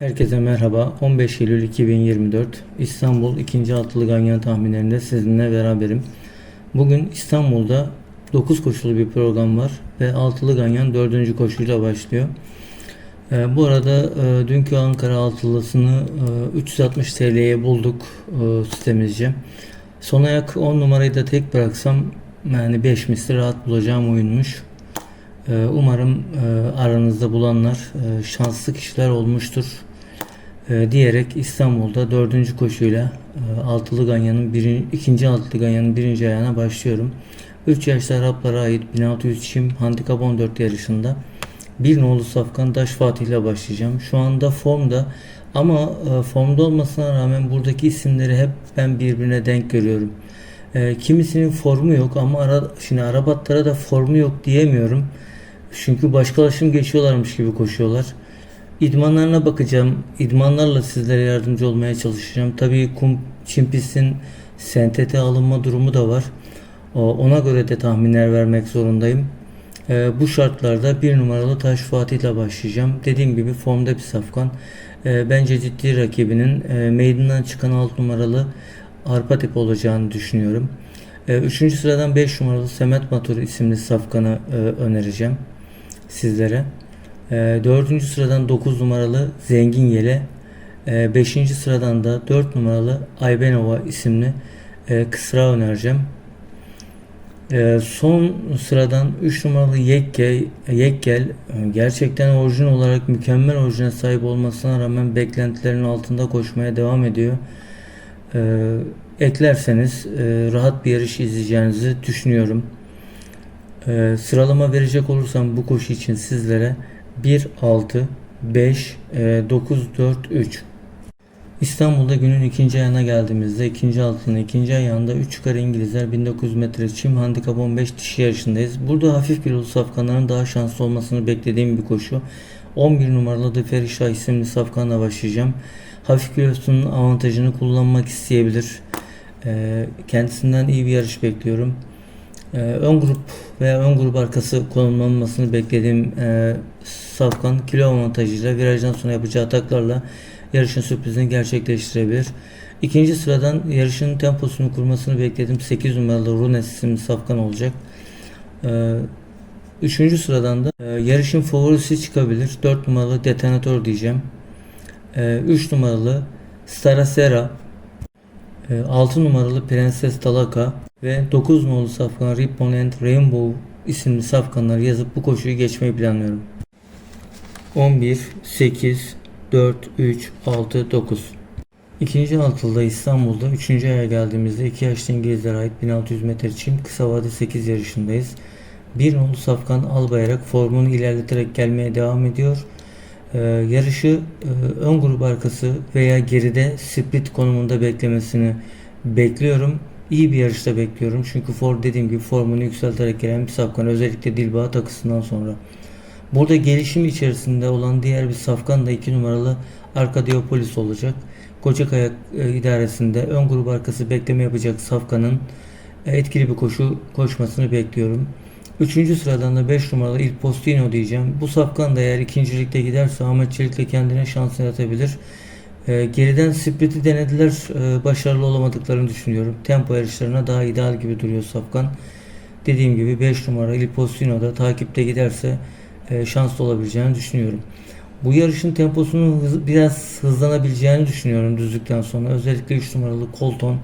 Herkese merhaba. 15 Eylül 2024 İstanbul 2. Altılı Ganyan tahminlerinde sizinle beraberim. Bugün İstanbul'da 9 koşulu bir program var ve Altılı Ganyan 4. koşuyla başlıyor. Ee, bu arada e, dünkü Ankara altılısını e, 360 TL'ye bulduk e, sitemizce. Son ayak 10 numarayı da tek bıraksam yani 5 misli rahat bulacağım oyunmuş. Ee, Umarım e, aranızda bulanlar e, şanslı kişiler olmuştur e, diyerek İstanbul'da dördüncü koşuyla e, altılı ganyanın birinci, ikinci altılı ganyanın birinci ayağına başlıyorum. 3 yaşlı Araplara ait 1600 çim handikap 14 yarışında bir nolu Safkan Daş Fatih ile başlayacağım. Şu anda formda ama e, formda olmasına rağmen buradaki isimleri hep ben birbirine denk görüyorum. Kimisinin formu yok ama ara, şimdi Arabatlara da formu yok diyemiyorum. Çünkü başkalaşım geçiyorlarmış gibi koşuyorlar. İdmanlarına bakacağım. İdmanlarla sizlere yardımcı olmaya çalışacağım. Tabii kum çimpisin SNTT alınma durumu da var. Ona göre de tahminler vermek zorundayım. Ee, bu şartlarda bir numaralı Taş Fatih ile başlayacağım. Dediğim gibi formda bir safkan. Ee, bence ciddi rakibinin e, meydandan çıkan 6 numaralı Arpa Tip olacağını düşünüyorum. Ee, üçüncü sıradan 5 numaralı Semet Matur isimli safkanı e, önereceğim sizlere. Ee, dördüncü sıradan 9 numaralı Zengin Yele. Ee, beşinci sıradan da 4 numaralı Aybenova isimli e, kısra önereceğim. Ee, son sıradan 3 numaralı Yekkel, Yekkel e, gerçekten orijin olarak mükemmel orijine sahip olmasına rağmen beklentilerin altında koşmaya devam ediyor. Ee, eklerseniz e, rahat bir yarış izleyeceğinizi düşünüyorum. Ee, sıralama verecek olursam bu koşu için sizlere 1 6 5 e, 9 4 3 İstanbul'da günün ikinci ayağına geldiğimizde ikinci altının ikinci ayağında 3 yukarı İngilizler 1900 metre çim handikap 15 dişi yarışındayız. Burada hafif kilolu safkanların daha şanslı olmasını beklediğim bir koşu. 11 numaralı The Ferişah isimli safkanla başlayacağım. Hafif kilosunun avantajını kullanmak isteyebilir. Ee, kendisinden iyi bir yarış bekliyorum. Ee, ön grup veya ön grup arkası konumlanmasını beklediğim e, Safkan kilo avantajıyla virajdan sonra yapacağı ataklarla yarışın sürprizini gerçekleştirebilir. İkinci sıradan yarışın temposunu kurmasını beklediğim 8 numaralı Runes isimli Safkan olacak. Ee, Üçüncü sıradan da e, yarışın favorisi çıkabilir. 4 numaralı Detonatör diyeceğim. 3 numaralı Staracera 6 numaralı Prenses Talaka ve 9 numaralı safkan Ribbon and Rainbow isimli safkanları yazıp bu koşuyu geçmeyi planlıyorum. 11, 8, 4, 3, 6, 9 İkinci altılda İstanbul'da 3. aya geldiğimizde 2 yaşlı İngilizlere ait 1600 metre çim kısa vade 8 yarışındayız. Bir nolu Safkan Albayrak formunu ilerleterek gelmeye devam ediyor. Ee, yarışı e, ön grup arkası veya geride split konumunda beklemesini bekliyorum. İyi bir yarışta bekliyorum. Çünkü Ford dediğim gibi formunu yükselterek gelen bir safkan. Özellikle Dilbağ takısından sonra. Burada gelişim içerisinde olan diğer bir safkan da 2 numaralı Arkadiopolis olacak. Kocakayak e, idaresinde ön grup arkası bekleme yapacak safkanın e, etkili bir koşu koşmasını bekliyorum. Üçüncü sıradan da 5 numaralı Il Postino diyeceğim. Bu safkan da eğer ikincilikte giderse Ahmet Çelik de kendine şans yaratabilir. E, geriden sprint'i denediler. E, başarılı olamadıklarını düşünüyorum. Tempo yarışlarına daha ideal gibi duruyor safkan. Dediğim gibi 5 numara Il Postino da takipte giderse e, şanslı olabileceğini düşünüyorum. Bu yarışın temposunun hız- biraz hızlanabileceğini düşünüyorum düzlükten sonra. Özellikle 3 numaralı Colton,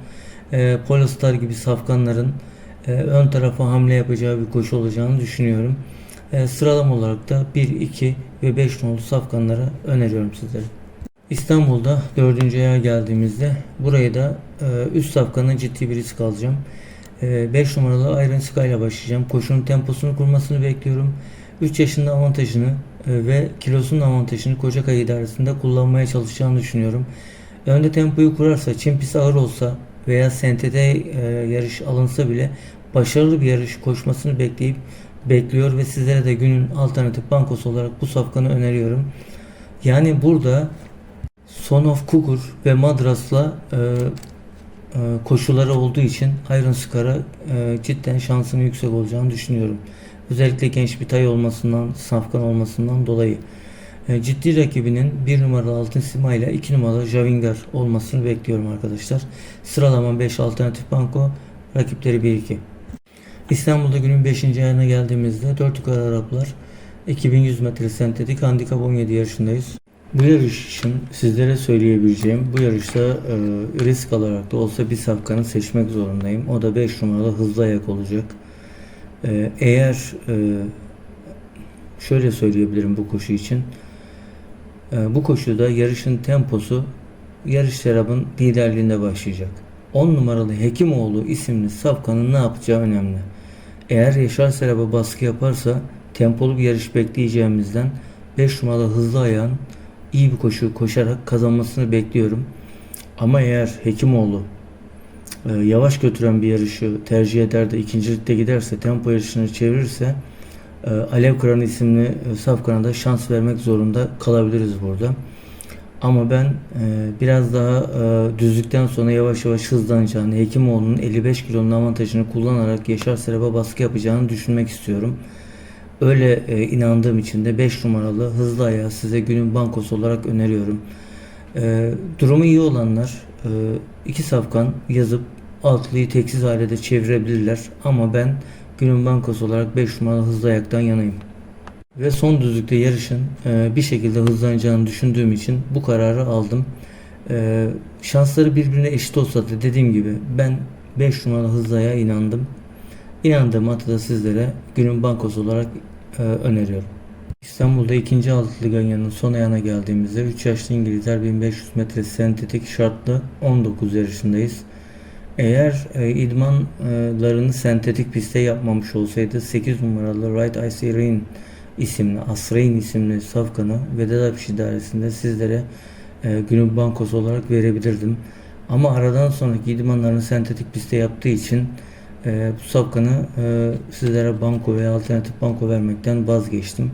e, Polestar gibi safkanların e, ön tarafa hamle yapacağı bir koşu olacağını düşünüyorum. E, sıralama olarak da 1, 2 ve 5 nolu safkanları öneriyorum sizlere. İstanbul'da 4. aya geldiğimizde burayı da e, üst safkanın ciddi bir risk alacağım. 5 numaralı Iron Sky ile başlayacağım. Koşunun temposunu kurmasını bekliyorum. 3 yaşında avantajını e, ve kilosunun avantajını Kocakay idaresinde kullanmaya çalışacağını düşünüyorum. Önde tempoyu kurarsa, çim pis ağır olsa veya SNT'de e, yarış alınsa bile başarılı bir yarış koşmasını bekleyip bekliyor ve sizlere de günün alternatif bankosu olarak bu safkanı öneriyorum. Yani burada Son of Kukur ve Madras'la e, e, koşuları olduğu için Iron Scar'a e, cidden şansının yüksek olacağını düşünüyorum. Özellikle genç bir tay olmasından, safkan olmasından dolayı. E, ciddi rakibinin 1 numaralı Altın Sima ile 2 numaralı Javingar olmasını bekliyorum arkadaşlar. Sıralama 5 alternatif banko, rakipleri 1-2. İstanbul'da günün 5. ayına geldiğimizde 4 yukarı Araplar 2100 metre sentetik handikap 17 yarışındayız. Bu yarışın sizlere söyleyebileceğim bu yarışta e, risk alarak da olsa bir safkanı seçmek zorundayım. O da 5 numaralı hızlı ayak olacak. E, eğer e, şöyle söyleyebilirim bu koşu için. E, bu koşuda yarışın temposu yarış serabın liderliğinde başlayacak. 10 numaralı Hekimoğlu isimli safkanın ne yapacağı önemli. Eğer Yaşar Serap'a baskı yaparsa tempolu bir yarış bekleyeceğimizden 5 numaralı hızlı ayağın iyi bir koşu koşarak kazanmasını bekliyorum. Ama eğer Hekimoğlu e, yavaş götüren bir yarışı tercih eder de ikincilikte giderse tempo yarışını çevirirse Alev Kıran isimli e, safkana da şans vermek zorunda kalabiliriz burada. Ama ben e, biraz daha e, düzlükten sonra yavaş yavaş hızlanacağını, Hekimoğlu'nun 55 kilonun avantajını kullanarak Yaşar Serap'a baskı yapacağını düşünmek istiyorum. Öyle e, inandığım için de 5 numaralı hızlı ayağı size günün bankosu olarak öneriyorum. Durumu iyi olanlar iki safkan yazıp altlıyı teksiz hale de çevirebilirler. Ama ben günün bankosu olarak 5 numaralı hızlı ayaktan yanayım. Ve son düzlükte yarışın e, bir şekilde hızlanacağını düşündüğüm için bu kararı aldım. E, şansları birbirine eşit olsa da dediğim gibi ben 5 numaralı hızlı ayağa inandım. İnandığım atı da sizlere günün bankosu olarak e, öneriyorum. İstanbul'da ikinci altılı ganyanın son ayağına geldiğimizde 3 yaşlı İngilizler 1500 metre sentetik şartlı 19 yarışındayız. Eğer e, idmanlarını sentetik pistte yapmamış olsaydı 8 numaralı Right Ice Rain isimli Asrain isimli safkanı Vedat Apış idaresinde sizlere e, günün bankosu olarak verebilirdim. Ama aradan sonraki idmanlarını sentetik pistte yaptığı için e, bu safkanı e, sizlere banko veya alternatif banko vermekten vazgeçtim.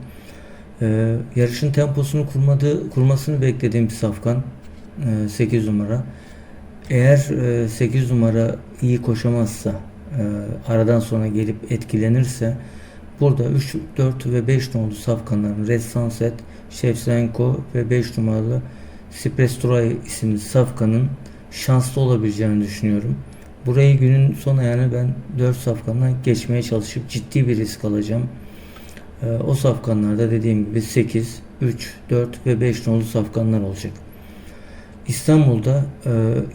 E, yarışın temposunu kurmadığı, kurmasını beklediğim bir safkan e, 8 numara. Eğer e, 8 numara iyi koşamazsa e, aradan sonra gelip etkilenirse burada 3, 4 ve 5 numaralı safkanların Red Sunset, Shevchenko ve 5 numaralı Spresturay isimli safkanın şanslı olabileceğini düşünüyorum. Burayı günün son ayağına ben 4 safkanla geçmeye çalışıp ciddi bir risk alacağım. Ee, o safkanlarda dediğim gibi 8, 3, 4 ve 5 nolu safkanlar olacak. İstanbul'da e,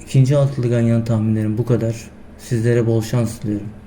ikinci altılı ganyan tahminlerim bu kadar. Sizlere bol şans diliyorum.